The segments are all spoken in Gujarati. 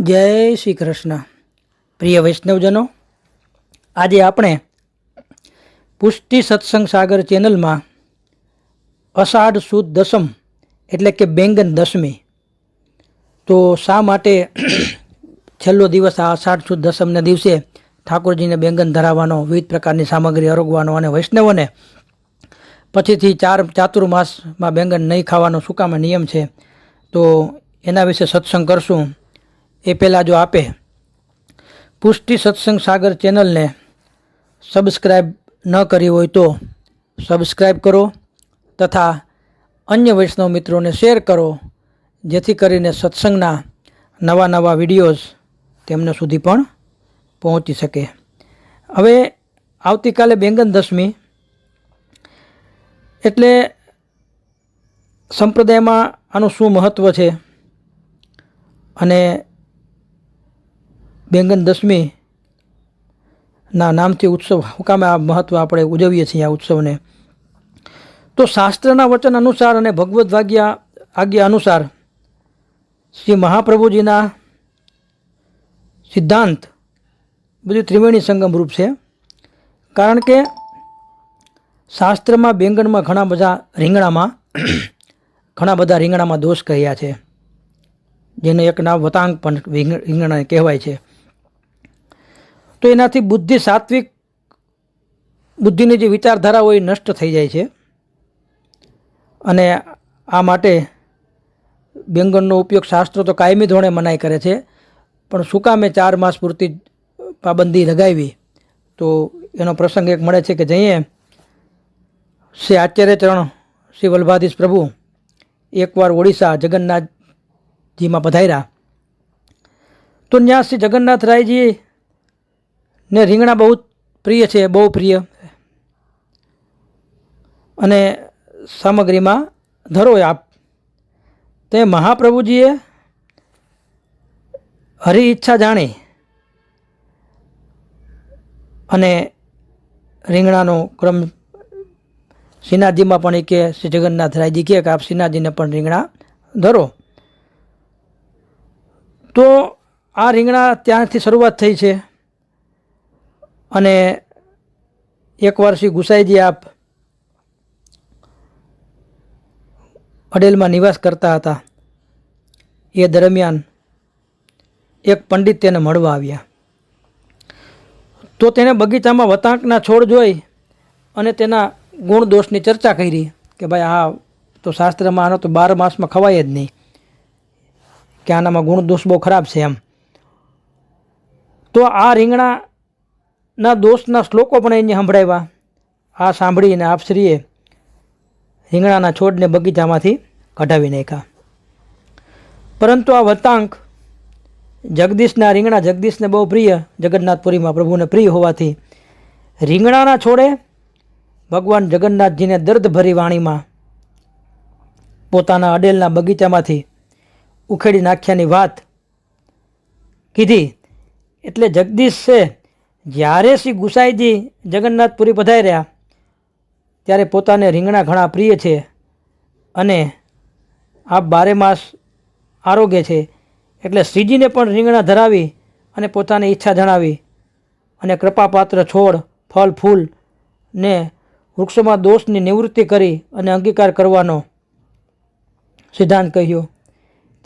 જય શ્રી કૃષ્ણ. પ્રિય વૈષ્ણવજનો, આજે આપણે પુષ્ટિ સત્સંગ સાગર ચેનલમાં અષાઢ સુદ દસમ એટલે કે બેંગન દસમી. તો શા માટે છેલ્લો દિવસ આ અષાઢ સુદ દસમના દિવસે ઠાકોરજીને બેંગન ધરાવવાનો, વિવિધ પ્રકારની સામગ્રી અરોગવાનો અને વૈષ્ણવોને પછીથી ચાર ચાતુર્માસમાં બેંગન નહીં ખાવાનો સુકામાં નિયમ છે? તો એના વિશે સત્સંગ કરશું. એ પહેલાં જો આપે, પુષ્ટિ સત્સંગ સાગર ચેનલને સબસ્ક્રાઈબ ન કરી હોય તો સબસ્ક્રાઈબ કરો તથા અન્ય વૈષ્ણવ મિત્રોને શેર કરો, જેથી કરીને સત્સંગના નવા નવા વિડીયોઝ તેમને સુધી પણ પહોંચી શકે. હવે આવતીકાલે બેંગન દશમી, એટલે સંપ્રદાયમાં આનું શું મહત્ત્વ છે? અને બેંગન દસમી ના નામથી ઉત્સવ હુકામે આ મહત્ત્વ આપણે ઉજવીએ છીએ આ ઉત્સવને. તો શાસ્ત્રના વચન અનુસાર અને ભગવદ્ વાગ્યા, આજ્ઞા અનુસાર શ્રી મહાપ્રભુજીના સિદ્ધાંત બધું ત્રિવેણી સંગમ રૂપ છે. કારણ કે શાસ્ત્રમાં બેંગણમાં ઘણા બધા રીંગણામાં, ઘણા બધા રીંગણામાં દોષ કહ્યા છે. જેને એક નામ વતાંગ પણ રીંગણા કહેવાય છે. તો એનાથી બુદ્ધિ સાત્વિક, બુદ્ધિની જે વિચારધારા હોય એ નષ્ટ થઈ જાય છે. અને આ માટે બેંગનનો ઉપયોગ શાસ્ત્રો તો કાયમી ધોરણે મનાઈ કરે છે. પણ શું કામે ચાર માસ પૂરતી પાબંદી લગાવી, તો એનો પ્રસંગ એક મળે છે કે જઈએ. શ્રી આચાર્યચરણ શ્રી વલ્ભાધીશ પ્રભુ એકવાર ઓડિશા જગન્નાથજીમાં પધાર્યા. તો ત્યાં શ્રી જગન્નાથરાયજી ને રીંગણા બહુ પ્રિય છે, બહુ પ્રિય. અને સામગ્રીમાં ધરો આપ. તે મહાપ્રભુજીએ હરિ ઈચ્છા જાણી અને રીંગણાનો ક્રમ શ્રીનાથજીમાં પણ કે, શ્રી જગન્નાથરાયજી કહે કે આપ શ્રીનાથજીને પણ રીંગણા ધરો. તો આ રીંગણા ત્યાંથી શરૂઆત થઈ છે. અને એકવાર શ્રી ગુસાઈજી આપ અડેલમાં નિવાસ કરતા હતા. એ દરમિયાન એક પંડિત તેને મળવા આવ્યા. તો તેણે બગીચામાં વતાંકના છોડ જોઈ અને તેના ગુણ દોષની ચર્ચા કરી કે ભાઈ આ તો શાસ્ત્રમાં આનો તો બાર માસમાં ખવાય જ નહીં. કે આનામાં ગુણ દોષ બહુ ખરાબ છે એમ. તો આ રીંગણાના દોષના શ્લોકો પણ એને સંભળાવ્યા. આ સાંભળીને આપશ્રીએ રીંગણાના છોડને બગીચામાંથી કઢાવી નાખ્યા. પરંતુ આ વતાંક જગદીશના, રીંગણા જગદીશને બહુ પ્રિય, જગન્નાથપુરીમાં પ્રભુને પ્રિય હોવાથી રીંગણાના છોડે ભગવાન જગન્નાથજીને દર્દભરી વાણીમાં પોતાના અડેલના બગીચામાંથી ઉખેડી નાખ્યાની વાત કીધી. એટલે જગદીશ છે જ્યારે શ્રી ગુસાઈજી જગન્નાથપુરી પધાર્યા, ત્યારે પોતાને રીંગણા ઘણા પ્રિય છે અને આ બારે માસ આરોગ્ય છે. એટલે શ્રીજીને પણ રીંગણા ધરાવી અને પોતાની ઈચ્છા જણાવી અને કૃપાપાત્ર છોડ, ફળ, ફૂલ ને વૃક્ષોમાં દોષની નિવૃત્તિ કરી અને અંગીકાર કરવાનો સિદ્ધાંત કહ્યો.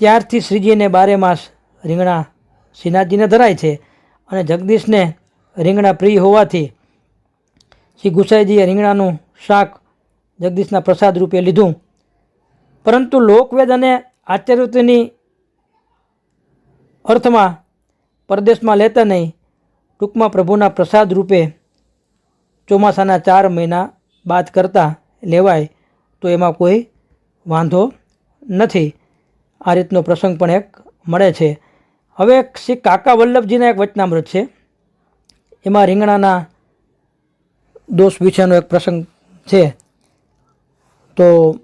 ત્યારથી શ્રીજીને બારે માસ રીંગણા શ્રીનાથજીને ધરાય છે અને જગદીશને રીંગણા પ્રિય હોવાથી શ્રી ગુસાઈજીએ રીંગણાનું શાક જગદીશના પ્રસાદ રૂપે લીધું. પરંતુ લોકવેદ અને આચાર્યની અર્થમાં પરદેશમાં લેતા નહીં, ટૂંકમાં પ્રભુના પ્રસાદ રૂપે ચોમાસાના ચાર મહિના બાદ કરતાં લેવાય, તો એમાં કોઈ વાંધો નથી. આ રીતનો પ્રસંગ પણ એક મળે છે. હવે શ્રી કાકા વલ્લભજીના એક વચનામૃત છે. એમાં રીંગણાના દોષ વિશેનો એક પ્રસંગ છે. તો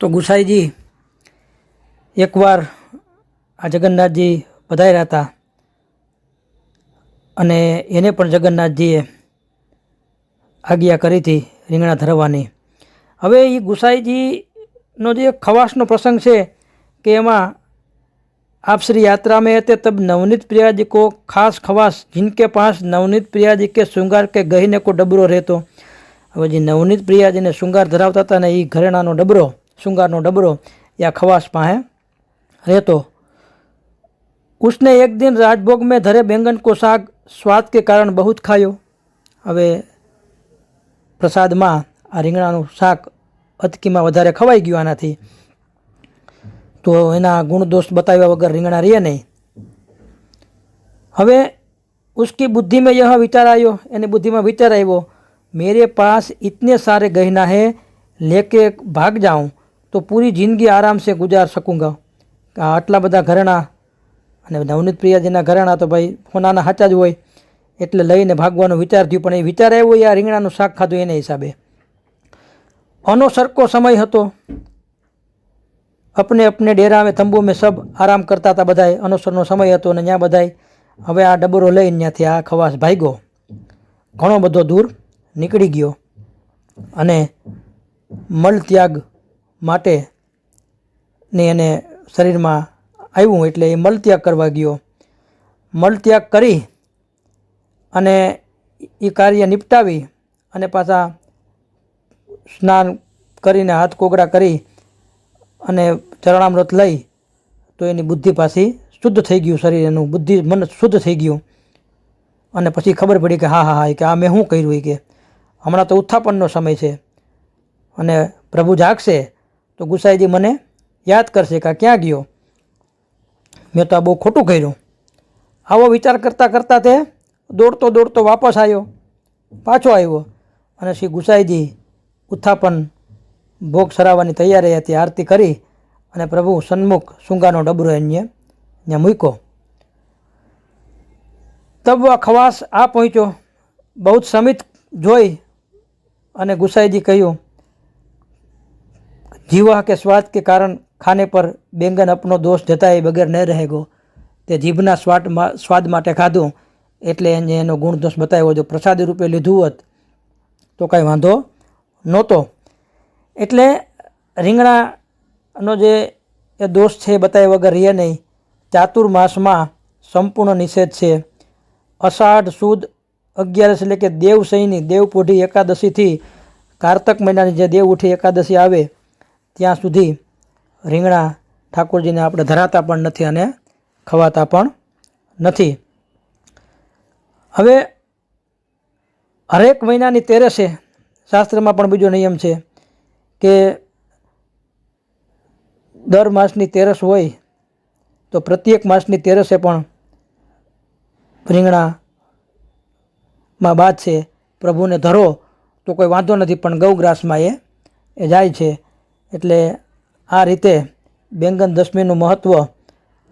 તો ગુસાઈજી એકવાર આ જગન્નાથજી પધાર્યા હતા અને એને પણ જગન્નાથજીએ આજ્ઞા કરી હતી રીંગણા ધરવાની. હવે એ ગુસાઈજીનો જે ખવાસનો પ્રસંગ છે કે એમાં आप श्री यात्रा में थे तब नवनीत प्रिया जी को खास खवास जिनके पास नवनीत प्रिया जी के श्रृंगार के गहीने को डबरो रहतो હવે જે નવનીત પ્રિયાજીને શૃંગાર ધરાવતા હતા ને એ ઘરેણાનો ડબરો શૃંગારનો ડબરો એ આ ખવાસ પાસે રહેતો उसने एक दिन राजभोग में धरे बैंगन को साग स्वाद के कारण बहुत खायो હવે પ્રસાદમાં આ રીંગણાનું શાક અટકીમાં વધારે ખવાઈ ગયું આનાથી તો એના ગુણ દોષ બતાવ્યા વગર રીંગણા રહે નહીં હવે उसकी बुद्धि में यह विचार आयो यानी बुद्धि में विचार આવ્યો मेरे पास इतने सारे गहना है लेके भाग जाऊं तो पूरी जिंदगी आराम से गुजार सकूंगा આ આટલા બધા ઘરેણા અને નવનીત પ્રિયાજીના ઘરેણા તો ભાઈ સોનાના સાચા જ હોય એટલે લઈને ભાગવાનો વિચાર થયો પણ એ વિચાર આવ્યો એ આ રીંગણાનું શાક ખાધું એના હિસાબે અનોસરકો સમય હતો અપને અપને ડેરા में તંબુ મેં સબ આરામ કરતા હતા બધાય. અનુસરનો સમય હતો અને ત્યાં બધાય. હવે આ ડબરો લઈને ત્યાંથી આ ખવાસ ભાગ્યો. ઘણો બધો દૂર નીકળી ગયો. અને મળ ત્યાગ માટે ને એને શરીરમાં આવ્યું એટલે એ મલત્યાગ કરવા ગયો. મલત્યાગ કરી અને એ કાર્ય નિપટાવી અને પાછા સ્નાન કરીને હાથ કોગળા કરી અને ચરણામૃત લઈ તો એની બુદ્ધિ પાછી શુદ્ધ થઈ ગયું શરીર એનું બુદ્ધિ, મન શુદ્ધ થઈ ગયું. અને પછી ખબર પડી કે હા હા હા કે આ મેં શું કર્યું કે? હમણાં તો ઉત્થાપનનો સમય છે. અને પ્રભુ જાગશે તો ગુસાઈજી મને યાદ કરશે કે ક્યાં ગયો? મેં તો આ બહુ ખોટું કર્યું. આવો વિચાર કરતાં કરતાં તે દોડતો દોડતો વાપસ આવ્યો, પાછો આવ્યો. અને શ્રી ગુસાઈજી ઉત્થાપન ભોગ સરાવવાની તૈયારી હતી, આરતી કરી અને પ્રભુ સન્મુખ શૃંગાનો ડબરો એને ત્યાં મૂક્યો. તબ ખવાસ આ પહોંચ્યો. બહુ સમિત જોઈ અને ગુસાઈજી કહ્યું જીવા કે સ્વાદ કે કારણ ખાને પર બેંગન અપનો દોષ જતાય બગેર ન રહેગો. તે જીભના સ્વાદમાં સ્વાદ માટે ખાધું, એટલે એને એનો ગુણદોષ બતાવ્યો. જો પ્રસાદી રૂપે લીધું હોત તો કાંઈ વાંધો નહોતો. એટલે રીંગણાનો જે એ દોષ છે એ બતાવ્યા વગર રહે નહીં. ચાતુર્માસમાં સંપૂર્ણ નિષેધ છે. અષાઢ સુદ અગિયારસ એટલે કે દેવશયની દેવપોઢી એકાદશીથી કારતક મહિનાની જે દેવ ઉઠી એકાદશી આવે, ત્યાં સુધી રીંગણા ઠાકોરજીને આપણે ધરાતા પણ નથી અને ખવાતા પણ નથી. હવે હરેક મહિનાની તેરસે શાસ્ત્રમાં પણ બીજો નિયમ છે. કે દર માસની તેરસ હોય તો પ્રત્યેક માસની તેરસે પણ રીંગણામાં બાદ છે, પ્રભુને ધરો, તો કોઈ વાંધો નથી, પણ ગૌગ્રાસમાં એ એ જાય છે. એટલે આ રીતે બેંગન દશમીનું મહત્ત્વ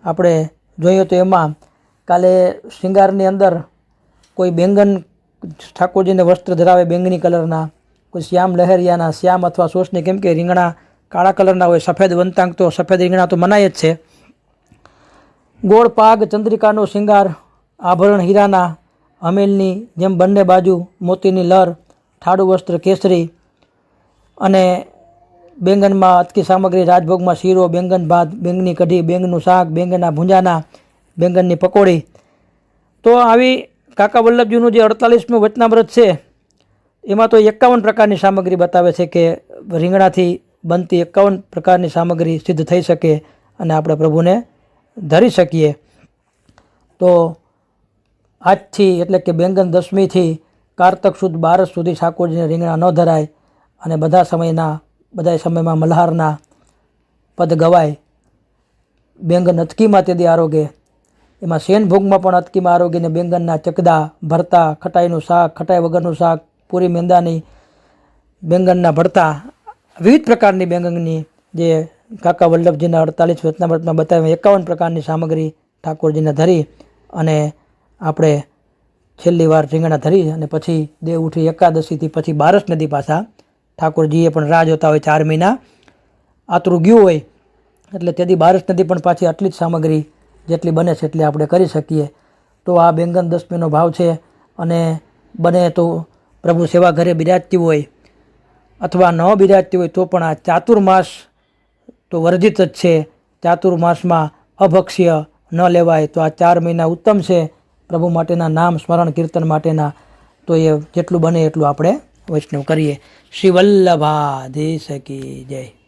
આપણે જોઈએ તો એમાં કાલે શિંગારની અંદર કોઈ બેંગન ઠાકોરજીને વસ્ત્ર ધરાવે બેંગની કલરના કોઈ શ્યામ લહેરિયાના શ્યામ અથવા સોસને કેમ કે રીંગણા કાળા કલરના હોય, સફેદ વંતાંક તો સફેદ રીંગણા તો મનાય જ છે. ગોળ પાગ, ચંદ્રિકાનો શિંગાર, આભરણ હીરાના, અમેલની જેમ બંને બાજુ મોતીની લર, ઠાડું વસ્ત્ર, કેસરી અને બેંગનમાં અટકી સામગ્રી, રાજભોગમાં શીરો, બેંગન ભાત, બેંગની કઢી, બેંગનું શાક, બેંગના ભૂંજાના, બેંગનની પકોડી. તો આવી કાકા વલ્લભજીનું જે અડતાલીસમું વચનામૃત છે એમાં તો એકાવન પ્રકારની સામગ્રી બતાવે છે કે રીંગણાથી બનતી એકાવન પ્રકારની સામગ્રી સિદ્ધ થઈ શકે અને આપણે પ્રભુને ધરી શકીએ. તો આજથી એટલે કે બેંગન દસમીથી કારતક સુદ બારસ સુધી ઠાકોરજીને રીંગણા ન ધરાય અને બધા સમયના બધા સમયમાં મલ્હારના પદ ગવાય. બેંગન અટકીમાં તેથી આરોગ્ય એમાં શેન ભોગમાં પણ અટકીમાં આરોગીને બેંગનના ચકદા, ભરતા, ખટાઈનું શાક, ખટાઈ વગરનું શાક પૂરી મેંદાની બેંગનના ભરતા વિવિધ પ્રકારની બેંગનની જે કાકા વલ્લભજીના અડતાલીસ વચનામૃતમાં બતાવ્યા એકાવન પ્રકારની સામગ્રી ઠાકોરજીને ધરી અને આપણે છેલ્લી વાર રીંગણા ધરી અને પછી દેવ ઉઠી એકાદશીથી પછી બારસ નદી પાછા ઠાકોરજીએ પણ રાહ જોતા હોય ચાર મહિના. આતરું ગયું હોય એટલે તેથી બારસ નદી પણ પાછી આટલી જ સામગ્રી જેટલી બને છે એટલી આપણે કરી શકીએ. તો આ બેંગન દસમીનો ભાવ છે અને બને તો પ્રભુ સેવા ઘરે બિરાજતી હોય અથવા ન બિરાજતી હોય તો પણ આ ચાતુર્માસ તો વર્જિત જ છે. ચાતુર્માસમાં અભક્ષ્ય ન લેવાય તો આ ચાર મહિના ઉત્તમ છે. પ્રભુ માટેના નામ સ્મરણ કીર્તન માટેના તો એ જેટલું બને એટલું આપણે વૈષ્ણવ કરીએ. શ્રી વલ્લભાધીશ કી જય.